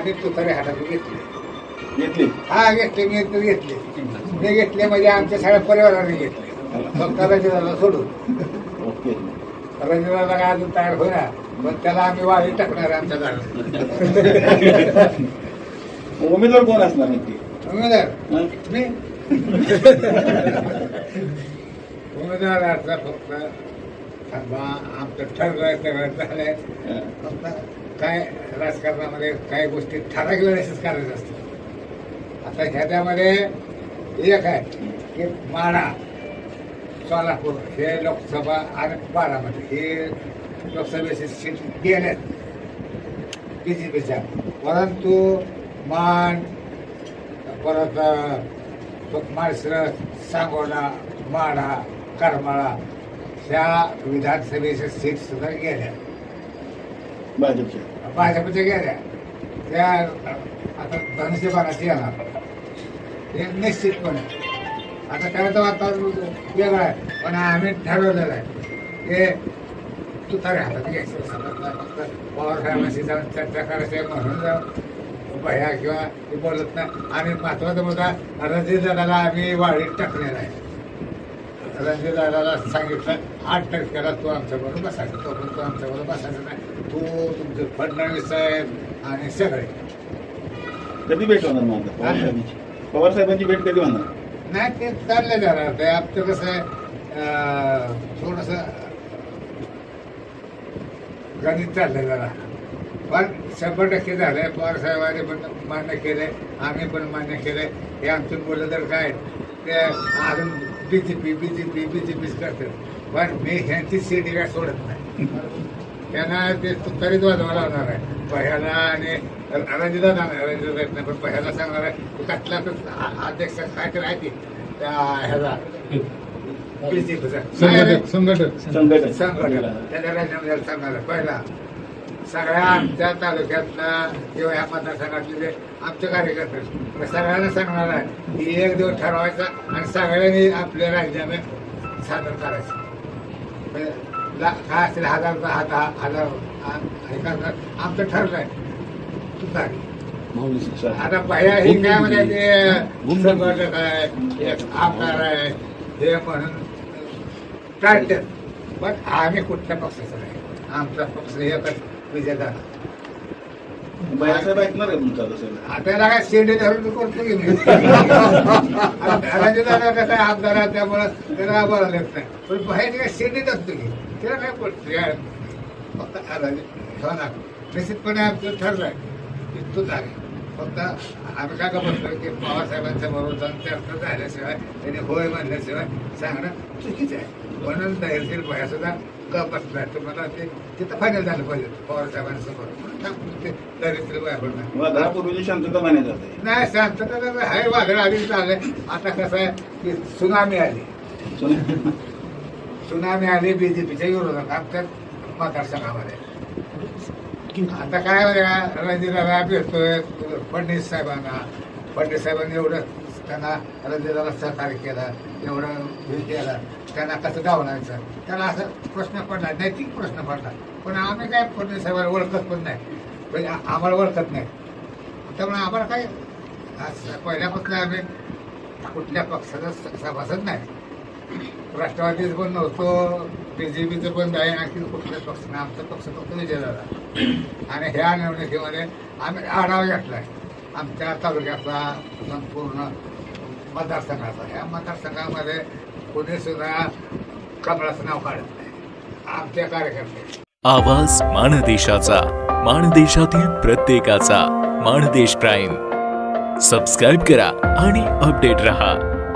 आम्ही तुतारे हातात घेतले. घेतली? हा घेतले मी तर घेतले. ते घेतले म्हणजे आमच्या सगळ्या परिवाराने घेतले. फक्त रंजिताला सोडून. ओके. काय अजून तयार होईना पण त्याला आम्ही वाळी टाकणार आमच्या घरात. उमेदवार कोण असणार नक्की? उमेदवार? हं? मी? उमेदवाराचा फक्त थांबा आमचं ठरलंय सगळं झालंय. हं. फक्त काय राजकारणामध्ये काही गोष्टी ठराविक असेच करायचं असतात आता ह्याच्यामध्ये एक आहे की माडा सोलापूर हे लोकसभा आणि बारामती हे लोकसभेची सीट गेल्यात बी जे पीच्या परंतु मान परत माळसरस सांगोला माडा करमाळा ह्या विधानसभेच्या सीट सुद्धा गेल्या. भाजपच्या भाजपच्या गेल्या त्या आता धनुष्यबाणाची येणार. हे निश्चितपणे. आता त्याचं वातावरण वेगळं आहे पण आम्ही ठरवलेलं आहे. हे तुतारे हातात घ्यायचं. पवार साहेबांशी जाऊन चर्चा करायची म्हणून जाऊन भया किंवा ते बोलत नाही. आणि महत्त्वाचा मुद्दा रणजित दादाला आम्ही वाढीत टाकलेला आहे. रणजित दादाला सांगितलं आठ टक्क्याला तू आमच्या बरोबर बसायचं. तो पण तू आमच्या बरोबर बसायचं नाही. तू तुमचे फडणवीस साहेब आणि सगळे. कधी भेट होणार मग आता? पवार साहेबांची पवार साहेबांची भेट कधी होणार? नाही ते चाललं जरा ते आमचं कसं आहे थोडस गणित चाललंय जरा. पण शंभर टक्के झालंय. पवार साहेबांनी पण मान्य केलंय आम्ही पण मान्य केलंय. हे आमचे मुलं जर काय ते अजून बीजेपी बीजेपी बीजेपीच करतात पण मी ह्यांची सीट काय सोडत नाही. त्यांना ते तुतारीच वाजवा लावणार आहे. पहिला आणि येत नाही पण पहिला सांगणार आहे तू कसला तर आ- अध्यक्ष काय तर आहे की त्या ह्याला बीजेपीचा. संघटक. संघटक. संघटन संघटना त्याच्या राज्यामध्ये सांगणार आहे. पहिला. सगळ्या आमच्या तालुक्यातला किंवा या मतदारसंघातले आमचे कार्यकर्ते सगळ्यांना सांगणार आहे की एक दिवस ठरवायचा आणि सगळ्यांनी आपल्या राज्याने सादर करायचं. म्हणजे ला- काय असेल हजार हजार हजार हे आमचं ठरलंय. तुतारी आता भैया ही काय ते संघटक आहे एक आमदार आहे हे म्हणून टाळतात पण आम्ही कुठल्या पक्षाचा नाही. आमचा पक्ष एकच. विजय झाला साहेब ऐकणार आहे तुमचा तसं आता याला काय शेंडे धरून करतो की मी दादा त्यामुळं त्याला बोलायला येत नाही. पण बाहेर काय की? त्याला काय पडतो फक्त निश्चितपणे आमचं ठरलंय की तू झाले फक्त आम्ही काय का बसलो की पवारसाहेबांच्या बरोबर जाऊन चर्चा झाल्याशिवाय त्यांनी होय म्हणल्याशिवाय सांगणं चुकीचं आहे. म्हणून धैर्यशील भया सुद्धा ग बसलाय तुम्हाला ते तिथं फायनल झालं पाहिजे पवारसाहेबांसमोर ते भया शांतता जाते नाही शांतता आहे वादळ आधीच झालंय. आता कसं आहे की सुनामी आली. सुनामी आली बीजेपीच्या विरोधात आमच्या मतदारसंघामध्ये. आता काय रणजिताला भेटतोय फडणवीस साहेबांना. फडणवीस साहेबांनी एवढं त्यांना रणजिताला सहकार्य केलं एवढं हे केलं त्यांना कसं डावलायचं त्याला असं प्रश्न पडला नैतिक प्रश्न पडला. पण आम्ही काय फडणवीस साहेबांना ओळखत पण नाही. म्हणजे आम्हाला ओळखत नाही. त्यामुळे आम्हाला काय असं पहिल्यापासून आम्ही कुठल्या पक्षाचा सभासद नाही. राष्ट्रवादीचं पण नव्हतो बीजेपीचं पण नाही आणखी कुठल्याच पक्षाने नाही. आमचा पक्ष फक्त विजय झाला आणि ह्या निवडणुकीमध्ये आम्ही आढावा घेतला आमच्या तालुक्याचा संपूर्ण मतदारसंघाचा. ह्या मतदारसंघामध्ये कोणीसुद्धा कमळाचं नाव काढत नाही. आमच्या कार्यकर्ते. आवाज माणदेशाचा माणदेशातील प्रत्येकाचा. माणदेश प्राईम. सबस्क्राईब करा आणि अपडेट रहा.